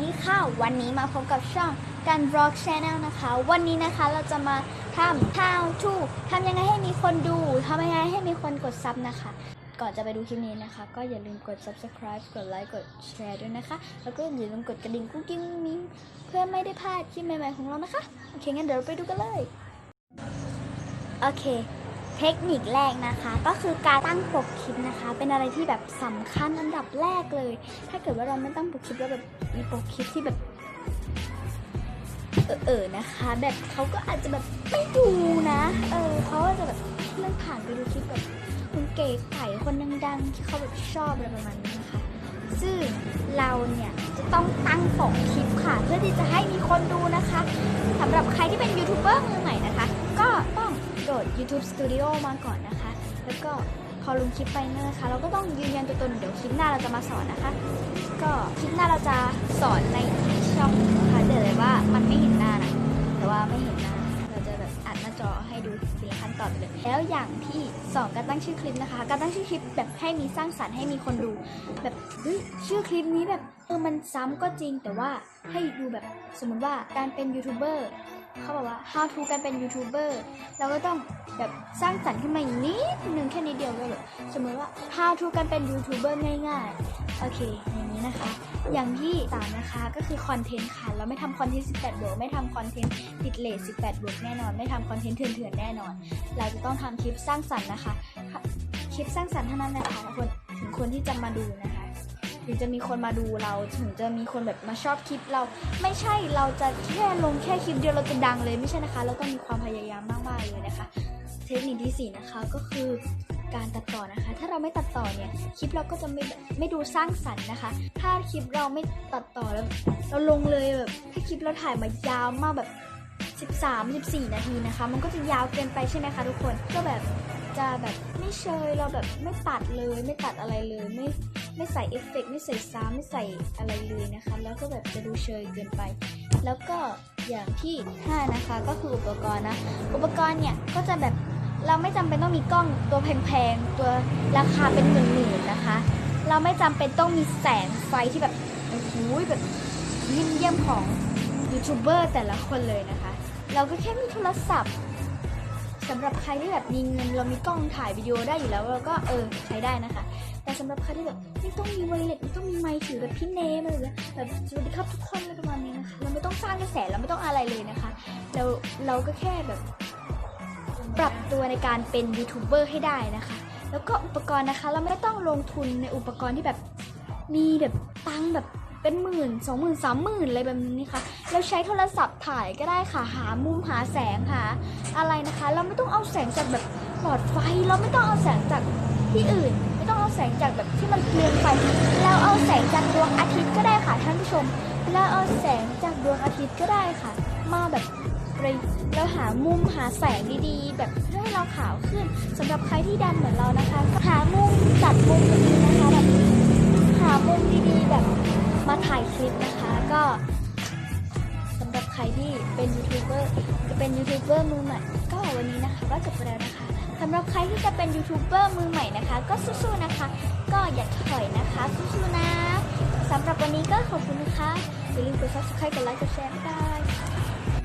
ดีค่ะ วันนี้มาพบกับช่องการบล็อกช n แนลนะคะ วันนี้นะคะเราจะมาทำ how to ทำยังไงให้มีคนดูทำยังไงให้มีคนกดซับนะคะ ก่อนจะไปดูคลิปนี้นะคะ ก็อย่าลืมกด subscribe กดไลค์กดแชร์ด้วยนะคะ แล้วก็อย่าลืมกดกระดิ่งกุ้งกิ้งมิ้งเพื่อไม่ได้พลาดคลิปใหม่ๆของเรานะคะ โอเคงั้นเดี๋ยวเราไปดูกันเลย โอเค เทคนิคแรกนะคะ ก็คือการตั้งปกคลิปนะคะ เป็นอะไรที่แบบสำคัญอันดับแรกเลย ถ้าเกิดว่าเราไม่ตั้งปกคลิปแล้วแบบมีปกคลิปที่แบบเออเออๆนะคะ แบบเขาก็อาจจะแบบไม่ดูนะ เออเขาอาจจะแบบเลื่อนผ่านไปดูคลิปแบบคุณเก๋ไก่คนดังๆที่เขาแบบชอบอะไรประมาณนี้นะคะ ซึ่งเราเนี่ยจะต้องตั้งปกคลิปค่ะ เพื่อที่จะให้มีคนดูนะคะสำหรับใครที่เป็นยูทูบเบอร์มือ ด YouTube Studio มาก่อนนะคะ แล้วก็พอลงคลิปไปเนี่ยนะคะ เราก็ต้องยืนยันตัวตนเดี๋ยวคลิปหน้าเราจะมาสอนนะคะ ก็คลิปหน้าเราจะสอนในช่องนะคะเดี๋ยวเลยว่ามันไม่เห็นหน้านะแต่ว่าไม่เห็นหน้าเราจะแบบอัดหน้าจอให้ดูทีละขั้นตอนไปเลยแล้วอย่างที่สองการตั้งชื่อคลิปนะคะ การตั้งชื่อคลิปแบบให้มีสร้างสรรค์ให้มีคนดู แบบเฮ้ยชื่อคลิปนี้แบบเออมันซ้ำก็จริงแต่ว่าให้ดูแบบสมมติว่าการเป็นยูทูบเบอร์ เขาบอกว่า how to การเป็นยูทูบเบอร์เราก็ต้องแบบสร้างสรรค์ขึ้นมาอีกนิดนึงแค่นิดเดียวก็แบบสมมติว่า how to การเป็นยูทูบเบอร์ง่ายๆ โอเค อย่างนี้นะคะ อย่างที่สามนะคะก็คือคอนเทนต์ค่ะ เราไม่ทำคอนเทนต์ 18 บวก ไม่ทำคอนเทนต์ติดเลท18 บวกแน่นอน ไม่ทำคอนเทนต์เถื่อนๆ แน่นอน เราจะต้องทำคลิปสร้างสรรค์นะคะ คลิปสร้างสรรค์เท่านั้นนะคะคนถึงคนที่จะมาดูนะคะ ถึงจะมีคนมาดูเราถึงจะมีคนแบบมาชอบคลิปเรา ไม่ใช่เราจะแค่ลงแค่คลิปเดียวเราจะดังเลยไม่ใช่นะคะ เราต้องมีความพยายามมากๆเลยนะคะ เทคนิคที่สี่นะคะก็คือการตัดต่อนะคะ ถ้าเราไม่ตัดต่อเนี่ยคลิปเราก็จะไม่แบบไม่ดูสร้างสรรค์นะคะ ถ้าคลิปเราไม่ตัดต่อแล้วเราลงเลยแบบถ้าคลิปเราถ่ายมายาวมากแบบ 13 14 นาทีนะคะ มันก็จะยาวเกินไปใช่ไหมคะทุกคนก็แบบ จะแบบไม่เชยเราแบบไม่ตัดเลย ไม่ตัดอะไรเลยไม่ไม่ใส่เอฟเฟกไม่ใส่ซาวไม่ใส่อะไรเลยนะคะ แล้วก็แบบจะดูเชยเกินไป แล้วก็อย่างที่ 5 นะคะก็คืออุปกรณ์นะ อุปกรณ์เนี่ยก็จะแบบเราไม่จำเป็นต้องมีกล้องตัวแพงๆ ตัวราคาเป็นหมื่นๆนะคะ เราไม่จำเป็นต้องมีแสงไฟที่แบบโอ้โหแบบยิ่มเยี่ยมของยูทูบเบอร์แต่ละคนเลยนะคะ เราก็แค่มีโทรศัพท์ สำหรับใครที่แบบมีเงินเรามีกล้องถ่ายวิดีโอได้อยู่แล้วเราก็เออใช้ได้นะคะ แต่สำหรับใครที่แบบไม่ต้องมีไวเลสไม่ต้องมีไมค์ถือแบบพี่เนมอะไรแบบสวัสดีครับทุกคนอะไรประมาณนี้นะคะเราไม่ต้องสร้างกระแสเราไม่ต้องอะไรเลยนะคะ เราเราก็แค่แบบ ปรับตัวในการเป็นยูทูบเบอร์ให้ได้นะคะ แล้วก็อุปกรณ์นะคะ เราไม่ต้องลงทุนในอุปกรณ์ที่แบบมีแบบตังแบบ เป็นหมื่นสองหมื่นสามหมื่นอะไรแบบนี้ค่ะเราใช้โทรศัพท์ถ่ายก็ได้ค่ะหามุมหาแสงหาอะไรนะคะ เราไม่ต้องเอาแสงจากแบบหลอดไฟ เราไม่ต้องเอาแสงจากที่อื่น ไม่ต้องเอาแสงจากแบบที่มันเปลืองไฟเราเอาแสงจากดวงอาทิตย์ก็ได้ค่ะท่านผู้ชมเราเอาแสงจากดวงอาทิตย์ก็ได้ค่ะ มาแบบเราหามุมหาแสงดีๆ แบบเพื่อให้เราขาวขึ้นสำหรับใครที่ดำเหมือนเรานะคะ หามุมจัดมุมดีๆนะคะแบบ เป็นยูทูบเบอร์จะเป็นยูทูบเบอร์มือใหม่ก็วันนี้นะคะก็จบไปแล้วนะคะสำหรับใครที่จะเป็นยูทูบเบอร์มือใหม่นะคะ ก็สู้ๆนะคะ ก็อย่าถอยนะคะสู้ๆนะสำหรับวันนี้ก็ขอบคุณนะคะอย่าลืมกดซับสไครต์กดไลค์กดแชร์ได้